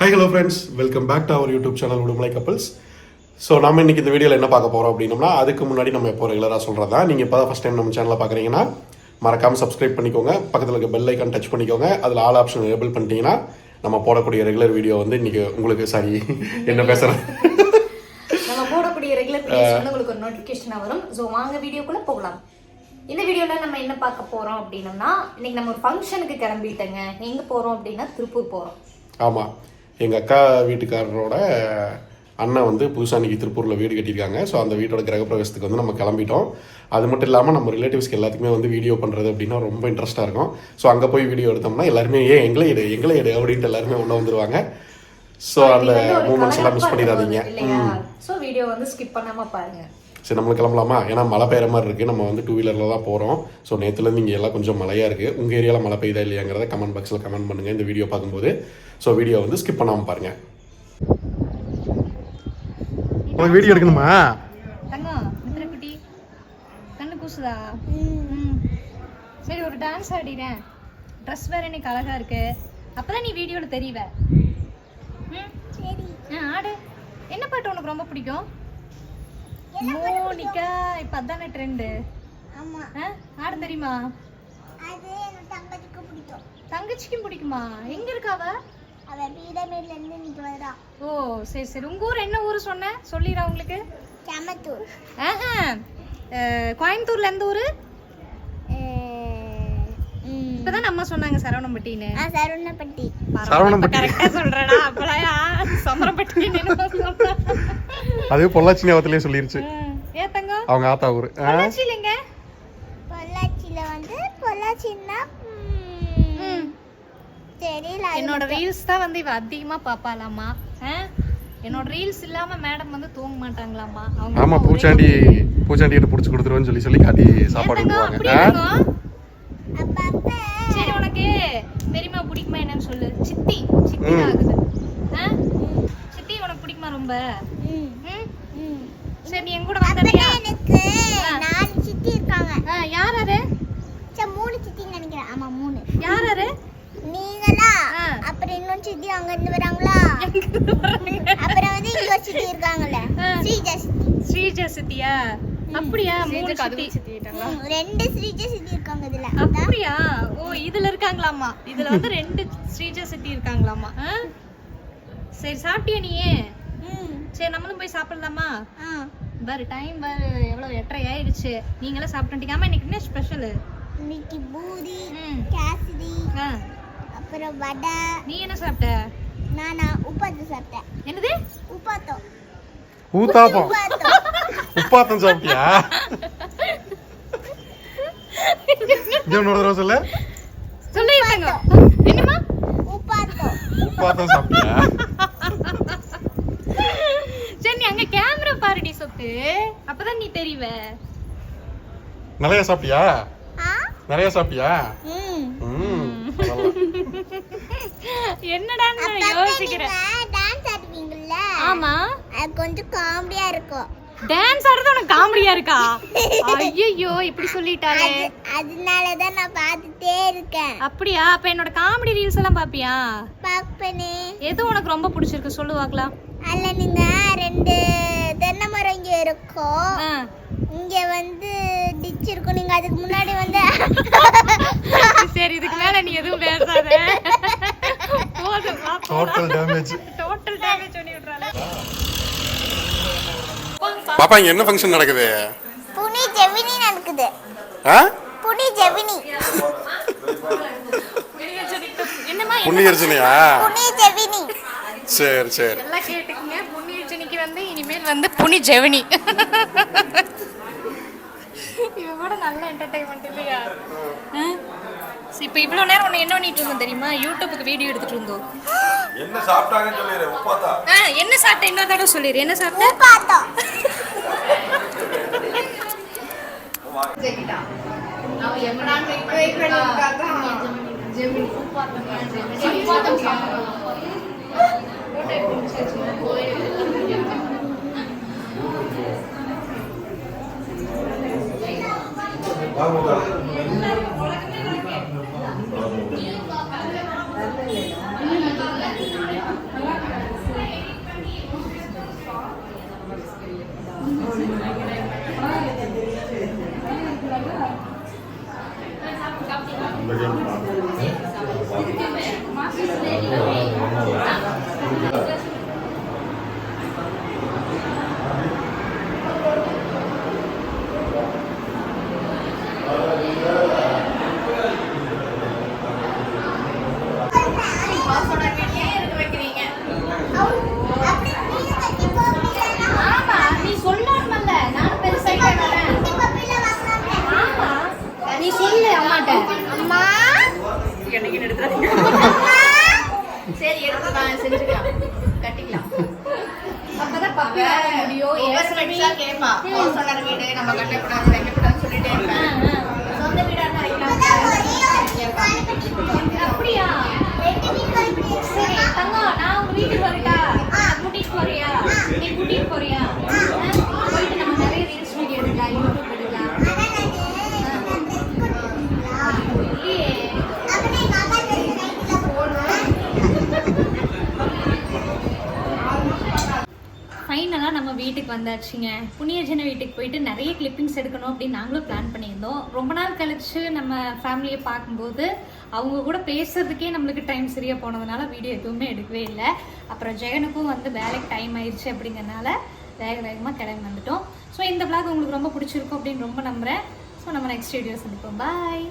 Hi hello friends welcome back to our YouTube channel Udumalai couples so நம்ம இன்னைக்கு இந்த வீடியோவில் என்ன பார்க்க போகிறோம் அப்படின்னம்னா அதுக்கு முன்னாடி நம்ம எப்போ ரெகுலராக சொல்கிறது நீங்கள் இப்போ தான் ஃபஸ்ட் டைம் நம்ம சேனலை பார்க்குறீங்கன்னா மறக்காமல் சப்ஸ்கிரைப் பண்ணிக்கோங்க. பக்கத்தில் இருக்க பெல் ஐக்கான் டச் பண்ணிக்கோங்க. அதில் ஆல் ஆப்ஷன் எனேபிள் பண்ணிட்டீங்கன்னா நம்ம போடக்கூடிய ரெகுலர் வீடியோ வந்து இன்னைக்கு உங்களுக்கு சாரி. என்ன பேசுகிறேன் நம்ம போடக்கூடிய ரெகுலர் வீடியோஸ் வந்து உங்களுக்கு ஒரு நோட்டிஃபிகேஷன் வரும். ஸோ வாங்க வீடியோக்குள்ள போகலாம். இந்த வீடியோல நம்ம என்ன பார்க்க போறோம் அப்படின்னம்னா இன்னைக்கு நம்ம ஒரு ஃபங்க்ஷனுக்கு கிளம்பிட்டேங்க. எங்க போறோம் அப்படின்னா திருப்பூர் போறோம். ஆமாம் எங்கள் அக்கா வீட்டுக்காரரோட அண்ணன் வந்து புதுசாக இன்னைக்கு திருப்பூரில் வீடு கட்டியிருக்காங்க. ஸோ அந்த வீட்டோட கிரகப்பிரவேசத்துக்கு வந்து நம்ம கிளம்பிட்டோம். அது மட்டும் இல்லாமல் நம்ம ரிலேட்டிவ்ஸ்க்கு எல்லாத்துக்குமே வந்து வீடியோ பண்ணுறது அப்படின்னா ரொம்ப இன்ட்ரெஸ்ட்டாக இருக்கும். ஸோ அங்கே போய் வீடியோ எடுத்தோம்னா எல்லாருமே ஏன் எங்களே எடு எங்களே எடு அப்படின்ட்டு எல்லாருமே உள்ள வந்துருவாங்க. ஸோ அந்த மூமெண்ட்ஸ் எல்லாம் மிஸ் பண்ணிடாதீங்க. ஸோ வீடியோ வந்து ஸ்கிப் பண்ணாம பாருங்க. சரி நம்மளுக்கு கிளம்பலாமா? ஏன்னா மழை பெய்கிற மாதிரி இருக்குது நம்ம வந்து டூ வீலரில் தான் போகிறோம் ஸோ நேற்றுலேருந்து இங்கே எல்லாம் கொஞ்சம் மழையாக இருக்குது உங்கள் ஏரியாவில் மழை பெய்யுதா இல்லையாங்கிறத கமெண்ட் பாக்ஸில் கமெண்ட் பண்ணுங்கள் இந்த வீடியோ பார்க்கும்போது ஸோ வீடியோ வந்து ஸ்கிப் பண்ணாமல் பாருங்கள் உனக்கு வீடியோ எடுக்கணுமா? தங்கம் மித்திரக்குட்டி கண்ணு கூசுதா? ம். சரி ஒரு டான்ஸ் ஆடிறேன் ட்ரெஸ் வேற இன்னைக்கு அழகா இருக்கு. அப்பதான் நீ வீடியோல தெரியவ ம். சரி. ஆ ஆடு. என்ன பாட்டு உனக்கு ரொம்ப பிடிக்கும்? மோனிகா இப்ப அதானே ட்ரெண்டு ஆமா. ஆட தெரியுமா? அது தங்கச்சிக்கு பிடிக்கும். தங்கச்சிக்கும் பிடிக்குமா? எங்க இருக்கா அவ? அவ பீடமேட்ல இருந்து இன்னைக்கு வரா ஓ சரி சரி. உங்க ஊர் என்ன ஊர் சொன்ன? சொல்லிடுறா உங்களுக்கு. செமத்தூர். கோயம்புத்தூர்ல எந்த ஊரு? இப்பதான் அம்மா சொன்னாங்க சரவணம்பட்டின்னு. ஆ சரவணப்பட்டி சரவணம்பட்டி. கரெக்டா சொல்றடா அப்பலாம் சமரம்பட்டின்னு. அது பொள்ளாச்சி ஞாபகத்திலே சொல்லிருச்சு. ம். ஏ தங்கம் அவங்க ஆத்தா ஊர். பொள்ளாச்சி இல்லைங்க. பொள்ளாச்சியில வந்து பொள்ளாச்சின்னா ம், தெரியல என்னோட ரீல்ஸ் தான் வந்து இவ அதிகமா பாப்பாலாமா? என்னோட ரீல்ஸ் இல்லாம மேடம் வந்து தூங்க மாட்டாங்களாமா அவங்க ஆமா பூச்சாண்டி பூச்சாண்டி கிட்ட. பிடிச்சி கொடுத்துருவேன்னு சொல்லி சொல்லி காட்டி சாப்பாடு தங்கம், விடுவாங்க அப்படியா தங்கம்? அப்பப்ப சரி உனக்கு பெரியம்மா பிடிக்குமா என்னன்னு சொல்லு சித்தி சித்தி ம். ஆகுது? சித்தி உனக்கு பிடிக்குமா ரொம்ப ம், ம்? ம். சரி நீ என் கூட வந்தறியா எனக்கு. நாலு சித்தி இருக்காங்க யார் யாரு சரி மூணு சித்தின்னு நினைக்கிறேன் ஆமா மூணு யார் யாரு நீங்களா ஆ. அப்புறம் இன்னொரு சித்தி அங்க இருந்து வராங்களா அப்புறம் வந்து இங்க ஒரு சித்தி இருக்காங்கல்ல ஆ. ஸ்ரீஜா சித்தி ஸ்ரீஜா சித்தியா அப்படியா? மூணு சித்தி. ம், ரெண்டு ஸ்ரீஜா சித்தி இருக்காங்க இதுல. அப்படியா? ஓ இதுல இருக்காங்களாமா இதுல வந்து ரெண்டு ஸ்ரீஜா சித்தி இருக்காங்களாமா? சரி சாப்பிட்டியா நீ ம், சரி நம்மளும் போய் சாப்பிடலாமா? ஆ. பாரு டைம் பாரு எவ்வளவு எட்டரை ஆயிடுச்சு. நீங்களும் சாப்பிட்டுட்டீங்க ஆமா இன்னைக்கு என்ன ஸ்பெஷல் இன்னைக்கு பூரி கேசரி ஆ. அப்புறம் வடை. நீ என்ன சாப்பிட்ட? நானா உப்பாத்து சாப்பிட்டேன். என்னது? உப்பாத்தம் ஊத்தாப்பம். உப்பாத்தம் சாப்பிட்டியா இன்னொரு தடவை சொல்லு. சொல்லிட்டாங்க என்னமா உப்பாத்தம். உப்பாத்தம். சாப்பிட்டியா சரி அங்க கேமரா பாருடி சொத்து. அப்பதான் நீ தெரிவ. நிறைய சாப்பிட்டியா? ஆ? நிறைய சாப்பிட்டியா? ம். ம் பரவாயில்ல. என்னடா யோசிக்கிறேன். நீங்க டான்ஸ் ஆடுவீங்கல்ல? ஆமா. கொஞ்சம் காமெடியா இருக்கும். டான்ஸ் ஆடுறது உனக்கு காமெடியா இருக்கா? ஐயோ இப்படி சொல்லிட்டாலே அது அதனால தான் நான் பார்த்துட்டே இருக்கேன். அப்படியா? அப்ப என்னோட காமெடி ரீல்ஸ் எல்லாம் பாப்பியா பாப்பனே எது உனக்கு ரொம்ப பிடிச்சிருக்கு? சொல்லு பார்க்கலாம். அதுல நீங்க ரெண்டு தென்னை மரம் இங்க இருக்கும். இங்க வந்து டிச் இருக்கும். நீங்க அதுக்கு முன்னாடி வந்து சரி இதுக்கு மேல நீ எதுவும் பேசாத. போதும் டோட்டல் டேமேஜ் டோட்டல் டேமேஜ் பண்ணி விடுறாளே பாப்பா இங்க என்ன ஃபங்க்ஷன் நடக்குது? புனி ஜெவினி நடக்குது. ஆ? புனி ஜெவினி என்னம்மா புண்ணியர்ஜனையா புனி ஜெவினி சரி சரி. எல்லாம் கேட்டுக்குங்க. புண்ணியர்ஜனிக்கு வந்து இனிமேல் வந்து புனி ஜெவனி இவ கூட நல்ல என்டர்டைன்மெண்ட் இல்லையா? இப்போ இவ்வளோ நேரம் உன்னை என்ன பண்ணிட்டு இருந்தோம் தெரியுமா? யூடியூபுக்கு வீடியோ எடுத்துட்டு இருந்தோம். என்ன சாப்பிட்டாங்கன்னு சொல்லிடு உப்பாத்தா ஆ என்ன சாப்பிட்ட? இன்னொரு தடவை சொல்லிடு. என்ன சாப்பிட்ட? பார்த்தோம் கட்டிங்கன்னு எடுத்துறாங்க சரி எடுத்துக்கலாம் செஞ்சுக்கலாம். கட்டிக்கலாம். அப்பதான் பப்பி முடியும். ஏசமெட்ஸா கேட்பா ஹவுஸ் ஓனர் நம்ம கட்டக்கூடாது வைக்கக்கூடாதுன்னு சொல்லிட்டே சொந்த வீடா இருந்தா வைக்கலாம். அப்படியா? சரி தங்கம் நான் உங்க வீட்டுக்கு வரட்டா? கூட்டிட்டு போறியா? நீ கூட்டிட்டு போறியா? ஃபைனலாக நம்ம வீட்டுக்கு வந்தாச்சுங்க. புண்ணியஜன வீட்டுக்கு போயிட்டு நிறைய கிளிப்பிங்ஸ் எடுக்கணும் அப்படின்னு நாங்களும் பிளான் பண்ணியிருந்தோம். ரொம்ப நாள் கழிச்சு நம்ம ஃபேமிலியை பார்க்கும்போது அவங்க கூட பேசுறதுக்கே நம்மளுக்கு டைம் சரியாக போனதுனால வீடியோ எதுவுமே எடுக்கவே இல்லை. அப்புறம் ஜெகனுக்கும் வந்து வேலைக்கு டைம் ஆயிடுச்சு அப்படிங்கறனால வேக வேகமாக கிளம்பி வந்துட்டோம். ஸோ இந்த பிளாக் உங்களுக்கு ரொம்ப பிடிச்சிருக்கும் அப்படின்னு ரொம்ப நம்புகிறேன் ஸோ நம்ம நெக்ஸ்ட் வீடியோ சந்திப்போம். பாய்